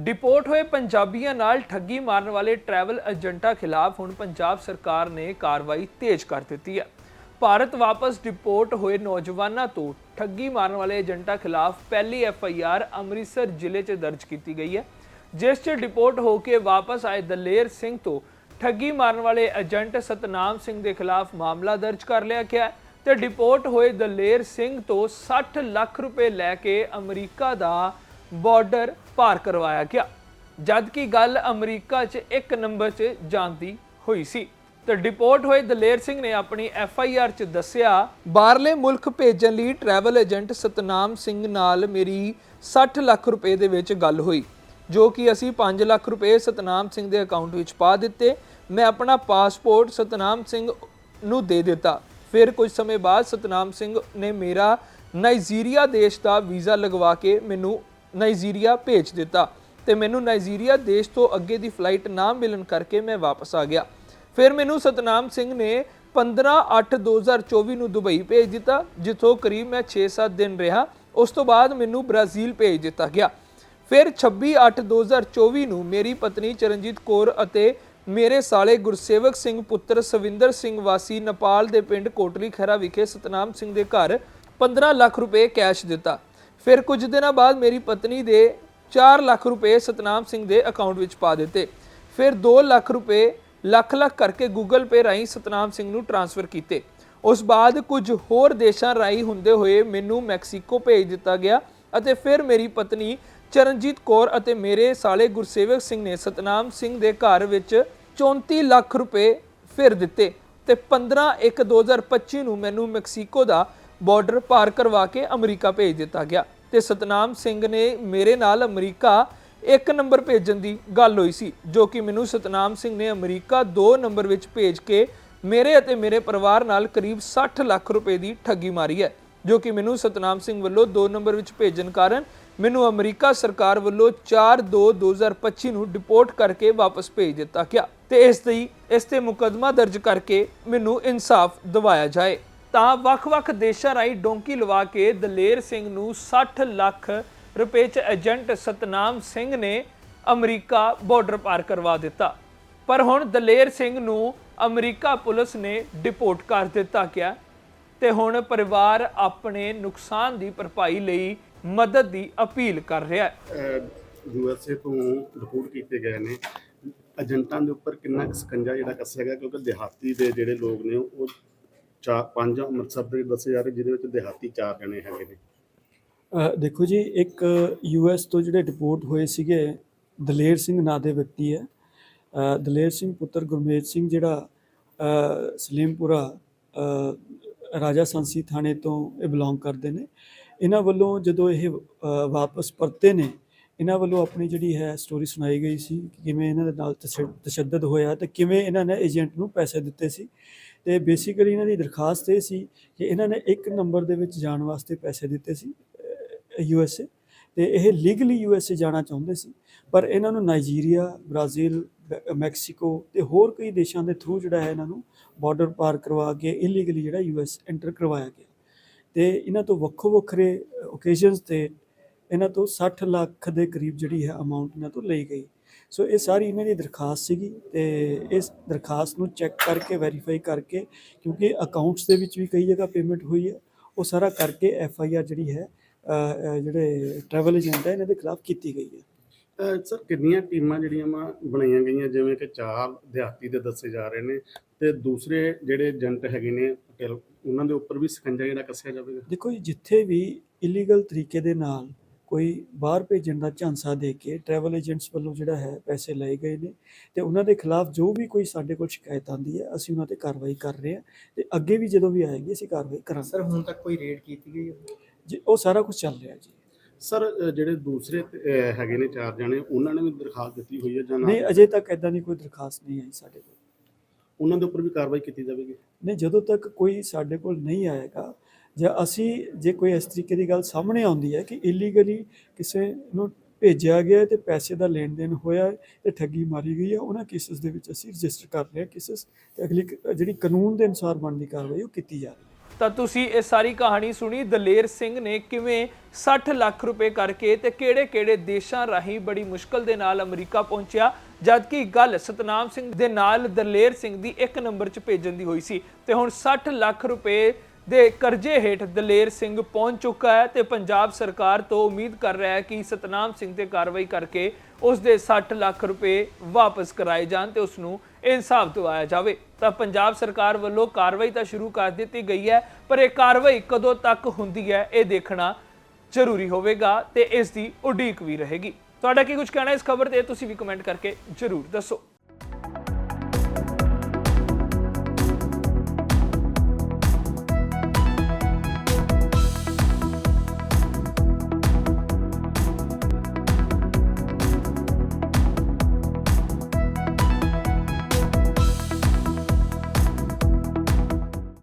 Deport ਹੋਏ ਪੰਜਾਬੀਆਂ ਨਾਲ ਠੱਗੀ ਮਾਰਨ ਵਾਲੇ ਟਰੈਵਲ ਏਜੰਟਾਂ ਖਿਲਾਫ ਹੁਣ ਪੰਜਾਬ ਸਰਕਾਰ ਨੇ ਕਾਰਵਾਈ ਤੇਜ਼ ਕਰ ਦਿੱਤੀ ਹੈ। ਭਾਰਤ ਵਾਪਸ ਡਿਪੋਰਟ ਹੋਏ ਨੌਜਵਾਨਾਂ ਤੋਂ ਠੱਗੀ ਮਾਰਨ ਵਾਲੇ ਏਜੰਟਾਂ ਖਿਲਾਫ ਪਹਿਲੀ ਐਫ ਆਈ ਆਰ ਅੰਮ੍ਰਿਤਸਰ ਜ਼ਿਲ੍ਹੇ 'ਚ ਦਰਜ ਕੀਤੀ ਗਈ ਹੈ, ਜਿਸ 'ਚ ਡਿਪੋਰਟ ਹੋ ਕੇ ਵਾਪਸ ਆਏ ਦਲੇਰ ਸਿੰਘ ਤੋਂ ਠੱਗੀ ਮਾਰਨ ਵਾਲੇ ਏਜੰਟ ਸਤਨਾਮ ਸਿੰਘ ਦੇ ਖਿਲਾਫ ਮਾਮਲਾ ਦਰਜ ਕਰ ਲਿਆ ਗਿਆ ਹੈ ਤੇ ਡਿਪੋਰਟ ਹੋਏ ਦਲੇਰ ਸਿੰਘ ਤੋਂ 60 ਲੱਖ ਰੁਪਏ ਲੈ ਕੇ ਅਮਰੀਕਾ ਦਾ ਬਾਰਡਰ ਪਾਰ ਕਰਵਾਇਆ ਗਿਆ। ਜਦ ਕਿ ਗੱਲ ਅਮਰੀਕਾ 'ਚ ਇੱਕ ਨੰਬਰ 'ਚ ਜਾਂਦੀ ਹੋਈ ਸੀ। ਤੇ ਡਿਪੋਰਟ ਹੋਏ ਦਲੇਰ ਸਿੰਘ ਨੇ ਆਪਣੀ ਐਫ ਆਈ ਆਰ 'ਚ ਦੱਸਿਆ, ਬਾਹਰਲੇ ਮੁਲਕ ਭੇਜਣ ਲਈ ਟਰੈਵਲ ਏਜੰਟ ਸਤਨਾਮ ਸਿੰਘ ਨਾਲ ਮੇਰੀ 60 ਲੱਖ ਰੁਪਏ ਦੇ ਵਿੱਚ ਗੱਲ ਹੋਈ, ਜੋ ਕਿ ਅਸੀਂ 5 ਲੱਖ ਰੁਪਏ ਸਤਨਾਮ ਸਿੰਘ ਦੇ ਅਕਾਊਂਟ ਵਿੱਚ ਪਾ ਦਿੱਤੇ। ਮੈਂ ਆਪਣਾ ਪਾਸਪੋਰਟ ਸਤਨਾਮ ਸਿੰਘ ਨੂੰ ਦੇ ਦਿੱਤਾ। ਫਿਰ ਕੁਝ ਸਮੇਂ ਬਾਅਦ ਸਤਨਾਮ ਸਿੰਘ ਨੇ ਮੇਰਾ ਨਾਈਜੀਰੀਆ ਦੇਸ਼ ਦਾ ਵੀਜ਼ਾ ਲਗਵਾ ਕੇ ਮੈਨੂੰ ਨਾਈਜੀਰੀਆ ਭੇਜ ਦਿੱਤਾ ਤੇ ਮੈਨੂੰ ਨਾਈਜੀਰੀਆ ਦੇਸ਼ ਤੋਂ ਅੱਗੇ ਦੀ ਫਲਾਈਟ ਨਾ ਮਿਲਣ ਕਰਕੇ ਮੈਂ ਵਾਪਸ ਆ ਗਿਆ। ਫਿਰ ਮੈਨੂੰ ਸਤਨਾਮ ਸਿੰਘ ਨੇ 15/8/2024 ਨੂੰ ਦੁਬਈ ਭੇਜ ਦਿੱਤਾ, ਜਿੱਥੋਂ ਕਰੀਬ ਮੈਂ 6-7 ਦਿਨ ਰਿਹਾ। ਉਸ ਤੋਂ ਬਾਅਦ ਮੈਨੂੰ ਬ੍ਰਾਜ਼ੀਲ ਭੇਜ ਦਿੱਤਾ ਗਿਆ। ਫਿਰ 26/8/2024 ਨੂੰ ਮੇਰੀ ਪਤਨੀ ਚਰਨਜੀਤ ਕੌਰ ਅਤੇ ਮੇਰੇ ਸਾਲੇ ਗੁਰਸੇਵਕ ਸਿੰਘ ਪੁੱਤਰ ਸਵਿੰਦਰ ਸਿੰਘ ਵਾਸੀ ਨੇਪਾਲ ਦੇ ਪਿੰਡ ਕੋਟਲੀ ਖੈਰਾ ਵਿਖੇ ਸਤਨਾਮ ਸਿੰਘ ਦੇ ਘਰ 15 ਲੱਖ ਰੁਪਏ ਕੈਸ਼ ਦਿੱਤਾ। ਫਿਰ ਕੁਝ ਦਿਨਾਂ ਬਾਅਦ ਮੇਰੀ ਪਤਨੀ ਦੇ 4 ਲੱਖ ਰੁਪਏ ਸਤਨਾਮ ਸਿੰਘ ਦੇ ਅਕਾਊਂਟ ਵਿੱਚ ਪਾ ਦਿੱਤੇ। ਫਿਰ 2 ਲੱਖ ਰੁਪਏ ਲੱਖ ਲੱਖ ਕਰਕੇ ਗੂਗਲ ਪੇ ਰਾਹੀਂ ਸਤਨਾਮ ਸਿੰਘ ਨੂੰ ਟ੍ਰਾਂਸਫਰ ਕੀਤੇ। ਉਸ ਬਾਅਦ ਕੁਝ ਹੋਰ ਦੇਸ਼ਾਂ ਰਾਹੀਂ ਹੁੰਦੇ ਹੋਏ ਮੈਨੂੰ ਮੈਕਸੀਕੋ ਭੇਜ ਦਿੱਤਾ ਗਿਆ ਅਤੇ ਫਿਰ ਮੇਰੀ ਪਤਨੀ ਚਰਨਜੀਤ ਕੌਰ ਅਤੇ ਮੇਰੇ ਸਾਲੇ ਗੁਰਸੇਵਕ ਸਿੰਘ ਨੇ ਸਤਨਾਮ ਸਿੰਘ ਦੇ ਘਰ ਵਿੱਚ 34 ਲੱਖ ਰੁਪਏ ਫਿਰ ਦਿੱਤੇ ਤੇ 15 1 2025 ਨੂੰ ਮੈਨੂੰ ਮੈਕਸੀਕੋ ਦਾ ਬਾਰਡਰ ਪਾਰ ਕਰਵਾ ਕੇ ਅਮਰੀਕਾ ਭੇਜ ਦਿੱਤਾ ਗਿਆ ਤੇ ਸਤਨਾਮ ਸਿੰਘ ਨੇ ਮੇਰੇ ਨਾਲ ਅਮਰੀਕਾ ਇੱਕ ਨੰਬਰ ਭੇਜਣ ਦੀ ਗੱਲ ਹੋਈ ਸੀ, ਜੋ ਕਿ ਮੈਨੂੰ ਸਤਨਾਮ ਸਿੰਘ ਨੇ ਅਮਰੀਕਾ 2 ਨੰਬਰ ਵਿੱਚ ਭੇਜ ਕੇ ਮੇਰੇ ਅਤੇ ਮੇਰੇ ਪਰਿਵਾਰ ਨਾਲ ਕਰੀਬ 60 ਲੱਖ ਰੁਪਏ ਦੀ ਠੱਗੀ ਮਾਰੀ ਹੈ, ਜੋ ਕਿ ਮੈਨੂੰ ਸਤਨਾਮ ਸਿੰਘ ਵੱਲੋਂ 2 ਨੰਬਰ ਵਿੱਚ ਭੇਜਣ ਕਾਰਨ ਮੈਨੂੰ ਅਮਰੀਕਾ ਸਰਕਾਰ ਵੱਲੋਂ 4/2/2025 ਨੂੰ ਡਿਪੋਰਟ ਕਰਕੇ ਵਾਪਸ ਭੇਜ ਦਿੱਤਾ ਗਿਆ ਤੇ ਇਸ ਦੀ, ਇਸ ਤੇ ਮੁਕਦਮਾ ਦਰਜ ਕਰਕੇ ਮੈਨੂੰ ਇਨਸਾਫ ਦਿਵਾਇਆ ਜਾਏ। ਤਾਂ ਵੱਖ-ਵੱਖ ਦੇਸ਼ਾਂ ਰਾਹੀਂ ਡੋਂਕੀ ਲਵਾ ਕੇ ਦਲੇਰ ਸਿੰਘ ਨੂੰ 60 ਲੱਖ ਰੁਪਏ ਚ ਏਜੰਟ ਸਤਨਾਮ ਸਿੰਘ ਨੇ ਅਮਰੀਕਾ ਬਾਰਡਰ ਪਾਰ ਕਰਵਾ ਦਿੱਤਾ। ਪਰ ਹੁਣ ਦਲੇਰ ਸਿੰਘ ਨੂੰ ਅਮਰੀਕਾ ਪੁਲਿਸ ਨੇ ਡਿਪੋਰਟ ਕਰ ਦਿੱਤਾ ਗਿਆ ਤੇ ਹੁਣ ਪਰਿਵਾਰ ਆਪਣੇ ਨੁਕਸਾਨ ਦੀ ਭਰਪਾਈ ਲਈ ਮਦਦ ਦੀ ਅਪੀਲ ਕਰ ਰਿਹਾ ਹੈ। ਯੂਐਸਏ ਤੋਂ ਰਿਪੋਰਟ ਕੀਤੇ ਗਏ ਨੇ। ਏਜੰਟਾਂ ਦੇ ਉੱਪਰ ਕਿੰਨਾ ਕੁ ਸਕੰਜਾ ਜਿਹੜਾ ਕੱਸਿਆ ਗਿਆ ਕਿਉਂਕਿ ਦਿਹਾਤੀ ਦੇ ਜਿਹੜੇ ਲੋਕ ਨੇ ਉਹ ਚਾਰ ਪੰਜ ਅੰਮ੍ਰਿਤਸਰ ਦੇ ਦੱਸੇ ਜਾ ਰਹੇ, ਜਿਹਦੇ ਵਿੱਚ ਦਿਹਾਤੀ ਚਾਰ ਜਣੇ ਹੈਗੇ ਨੇ। ਦੇਖੋ ਜੀ, ਇੱਕ ਯੂਐਸ ਤੋਂ ਜਿਹੜੇ ਡਿਪੋਰਟ ਹੋਏ ਸੀਗੇ, ਦਲੇਰ ਸਿੰਘ ਨਾਂ ਦੇ ਵਿਅਕਤੀ ਹੈ। ਦਲੇਰ ਸਿੰਘ ਪੁੱਤਰ ਗੁਰਮੇਜ ਸਿੰਘ ਜਿਹੜਾ ਸਲੀਮਪੁਰਾ ਰਾਜਾ ਸੰਸੀ ਥਾਣੇ ਤੋਂ ਇਹ ਬਿਲੋਂਗ ਕਰਦੇ ਨੇ। ਇਹਨਾਂ ਵੱਲੋਂ ਜਦੋਂ ਇਹ ਵਾਪਸ ਪਰਤੇ ਨੇ, ਇਹਨਾਂ ਵੱਲੋਂ ਆਪਣੀ ਜਿਹੜੀ ਹੈ ਸਟੋਰੀ ਸੁਣਾਈ ਗਈ ਸੀ ਕਿ ਕਿਵੇਂ ਇਹਨਾਂ ਦੇ ਨਾਲ ਤਸ਼ੱਦ- ਤਸ਼ੱਦਦ ਹੋਇਆ ਤੇ ਕਿਵੇਂ ਇਹਨਾਂ ਨੇ ਏਜੰਟ ਨੂੰ ਪੈਸੇ ਦਿੱਤੇ ਸੀ। ਤੇ ਬੇਸਿਕਲੀ ਇਹਨਾਂ ਦੀ ਦਰਖਾਸਤ ਇਹ ਸੀ ਕਿ ਇਹਨਾਂ ਨੇ ਇੱਕ ਨੰਬਰ ਦੇ ਵਿੱਚ ਜਾਣ ਵਾਸਤੇ ਪੈਸੇ ਦਿੱਤੇ ਸੀ ਯੂ ਐਸ ਏ ਤੇ ਇਹ ਲੀਗਲੀ ਯੂ ਐਸ ਏ ਜਾਣਾ ਚਾਹੁੰਦੇ ਸੀ, ਪਰ ਇਹਨਾਂ ਨੂੰ ਨਾਈਜੀਰੀਆ ਬ੍ਰਾਜ਼ੀਲ ਮੈਕਸੀਕੋ ਤੇ ਹੋਰ ਕਈ ਦੇਸ਼ਾਂ ਦੇ ਥਰੂ ਜਿਹੜਾ ਹੈ ਇਹਨਾਂ ਨੂੰ ਬਾਰਡਰ ਪਾਰ ਕਰਵਾ ਕੇ ਇਲੀਗਲੀ ਜਿਹੜਾ ਯੂ ਐਸ ਐਂਟਰ ਕਰਵਾਇਆ ਗਿਆ। ਤੇ ਇਹਨਾਂ ਤੋਂ ਵੱਖੋ ਵੱਖਰੇ ਓਕੇਜ਼ਨਸ ਤੇ ਇਹਨਾਂ ਤੋਂ 60 ਲੱਖ ਦੇ ਕਰੀਬ ਜਿਹੜੀ ਹੈ ਅਮਾਉਂਟ ਇਹਨਾਂ ਤੋਂ ਲਈ ਗਈ। ਸੋ ਇਹ ਸਾਰੀ ਇਹਨਾਂ ਦੀ ਦਰਖਾਸਤ ਸੀਗੀ ਤੇ ਇਸ ਦਰਖਾਸਤ ਨੂੰ ਚੈੱਕ ਕਰਕੇ ਵੈਰੀਫਾਈ ਕਰਕੇ ਕਿਉਂਕਿ ਅਕਾਊਂਟਸ ਦੇ ਵਿੱਚ ਵੀ ਕਈ ਜਗ੍ਹਾ ਪੇਮੈਂਟ ਹੋਈ ਹੈ ਉਹ ਸਾਰਾ ਕਰਕੇ ਐਫ ਆਈ ਆਰ ਜਿਹੜੀ ਹੈ ਜਿਹੜੇ ਟਰੈਵਲ ਏਜੰਟ ਹੈ ਇਹਨਾਂ ਦੇ ਖਿਲਾਫ ਕੀਤੀ ਗਈ ਹੈ। ਸਰ ਕਿੰਨੀਆਂ ਟੀਮਾਂ ਜਿਹੜੀਆਂ ਵਾ ਬਣਾਈਆਂ ਗਈਆਂ ਜਿਵੇਂ ਕਿ ਚਾਰ ਦਿਹਾਤੀ ਦੇ ਦੱਸੇ ਜਾ ਰਹੇ ਨੇ ਤੇ ਦੂਸਰੇ ਜਿਹੜੇ ਏਜੰਟ ਹੈਗੇ ਨੇ ਪਟੇਲ ਉਹਨਾਂ ਦੇ ਉੱਪਰ ਵੀ ਸਕੰਜਾ ਜਿਹੜਾ ਕੱਸਿਆ ਜਾਵੇਗਾ? ਦੇਖੋ ਜਿੱਥੇ ਵੀ ਇਲੀਗਲ ਤਰੀਕੇ ਦੇ ਨਾਲ ਕੋਈ ਬਾਹਰ ਭੇਜਣ ਦਾ ਝਾਂਸਾ ਦੇ ਕੇ ਟਰੈਵਲ ਏਜੰਟਸ ਵੱਲੋਂ ਜਿਹੜਾ ਹੈ ਪੈਸੇ ਲਏ ਗਏ ਨੇ ਤੇ ਉਹਨਾਂ ਦੇ ਖਿਲਾਫ ਜੋ ਵੀ ਕੋਈ ਸਾਡੇ ਕੋਲ ਸ਼ਿਕਾਇਤ ਆਂਦੀ ਹੈ ਅਸੀਂ ਉਹਨਾਂ ਤੇ ਕਾਰਵਾਈ ਕਰ ਰਹੇ ਹਾਂ ਤੇ ਅੱਗੇ ਵੀ ਜਦੋਂ ਵੀ ਆਏਗੀ ਅਸੀਂ ਕਾਰਵਾਈ ਕਰਾਂਗੇ। ਸਰ ਹੁਣ ਤੱਕ ਕੋਈ ਰੇਡ ਕੀਤੀ ਗਈ ਜੀ ਉਹ ਸਾਰਾ ਕੁਝ ਚੱਲ ਰਿਹਾ ਜੀ। ਸਰ ਜਿਹੜੇ ਦੂਸਰੇ ਹੈਗੇ ਨੇ ਚਾਰ ਜਣੇ ਉਹਨਾਂ ਨੇ ਵੀ ਦਰਖਾਸਤ ਦਿੱਤੀ ਹੋਈ ਹੈ ਜਾਂ ਨਹੀਂ ਅਜੇ ਤੱਕ ਐਦਾਂ ਦੀ ਕੋਈ ਦਰਖਾਸਤ ਨਹੀਂ ਆਈ ਸਾਡੇ ਕੋਲ। ਉਹਨਾਂ ਦੇ ਉੱਪਰ ਵੀ ਕਾਰਵਾਈ ਕੀਤੀ ਜਾਵੇਗੀ? ਨਹੀਂ ਜਦੋਂ ਤੱਕ ਕੋਈ ਸਾਡੇ ਕੋਲ ਨਹੀਂ ਆਏਗਾ ਜਾਂ ਅਸੀਂ, ਜੇ ਕੋਈ ਇਸ ਤਰੀਕੇ ਦੀ ਗੱਲ ਸਾਹਮਣੇ ਆਉਂਦੀ ਹੈ ਕਿ ਇਲੀਗਲੀ ਕਿਸੇ ਨੂੰ ਭੇਜਿਆ ਗਿਆ ਹੈ ਤੇ ਪੈਸੇ ਦਾ ਲੈਣ ਦੇਣ ਹੋਇਆ ਹੈ ਤੇ ਠੱਗੀ ਮਾਰੀ ਗਈ ਹੈ, ਉਹਨਾਂ ਕੇਸਸ ਦੇ ਵਿੱਚ ਅਸੀਂ ਰਜਿਸਟਰ ਕਰ ਰਹੇ ਹਾਂ ਕੇਸਸ ਤੇ ਅਗਲੀ ਜਿਹੜੀ ਕਾਨੂੰਨ ਦੇ ਅਨੁਸਾਰ ਬਣਦੀ ਕਾਰਵਾਈ ਉਹ ਕੀਤੀ ਜਾ ਰਹੀ ਹੈ। ਤਾਂ ਤੁਸੀਂ ਇਹ ਸਾਰੀ ਕਹਾਣੀ ਸੁਣੀ, ਦਲੇਰ ਸਿੰਘ ਨੇ ਕਿਵੇਂ 60 ਲੱਖ ਰੁਪਏ ਕਰਕੇ ਤੇ ਕਿਹੜੇ-ਕਿਹੜੇ ਦੇਸ਼ਾਂ ਰਾਹੀਂ ਬੜੀ ਮੁਸ਼ਕਲ ਦੇ ਨਾਲ ਅਮਰੀਕਾ ਪਹੁੰਚਿਆ, ਜਦਕਿ ਗੱਲ ਸਤਨਾਮ ਸਿੰਘ ਦੇ ਨਾਲ ਦਲੇਰ ਸਿੰਘ ਦੀ ਇੱਕ ਨੰਬਰ 'ਚ ਭੇਜਣ ਦੀ ਹੋਈ ਸੀ ਤੇ ਹੁਣ 60 ਲੱਖ ਰੁਪਏ ਦੇ ਕਰਜ਼ੇ ਹੇਠ ਦਲੇਰ ਸਿੰਘ ਪਹੁੰਚ ਚੁੱਕਾ ਹੈ ਤੇ ਪੰਜਾਬ ਸਰਕਾਰ ਤੋਂ ਉਮੀਦ ਕਰ ਰਿਹਾ ਹੈ ਕਿ ਸਤਨਾਮ ਸਿੰਘ ਤੇ ਕਾਰਵਾਈ ਕਰਕੇ ਉਸ ਦੇ 60 ਲੱਖ ਰੁਪਏ ਵਾਪਸ ਕਰਾਏ ਜਾਣ ਤੇ ਉਸ ਨੂੰ ਇਨਸਾਫ ਦਿਵਾਇਆ ਜਾਵੇ। ਤਾਂ ਪੰਜਾਬ ਸਰਕਾਰ ਵੱਲੋਂ ਕਾਰਵਾਈ ਤਾਂ ਸ਼ੁਰੂ ਕਰ ਦਿੱਤੀ ਗਈ ਹੈ, ਪਰ ਇਹ ਕਾਰਵਾਈ ਕਦੋਂ ਤੱਕ ਹੁੰਦੀ ਹੈ ਇਹ ਦੇਖਣਾ ਜ਼ਰੂਰੀ ਹੋਵੇਗਾ ਤੇ ਇਸ ਦੀ ਉਡੀਕ ਵੀ ਰਹੇਗੀ। ਤੁਹਾਡਾ ਕੀ ਕੁਝ ਕਹਿਣਾ ਇਸ ਖਬਰ ਤੇ, ਤੁਸੀਂ ਵੀ ਕਮੈਂਟ ਕਰਕੇ ਜ਼ਰੂਰ ਦੱਸੋ।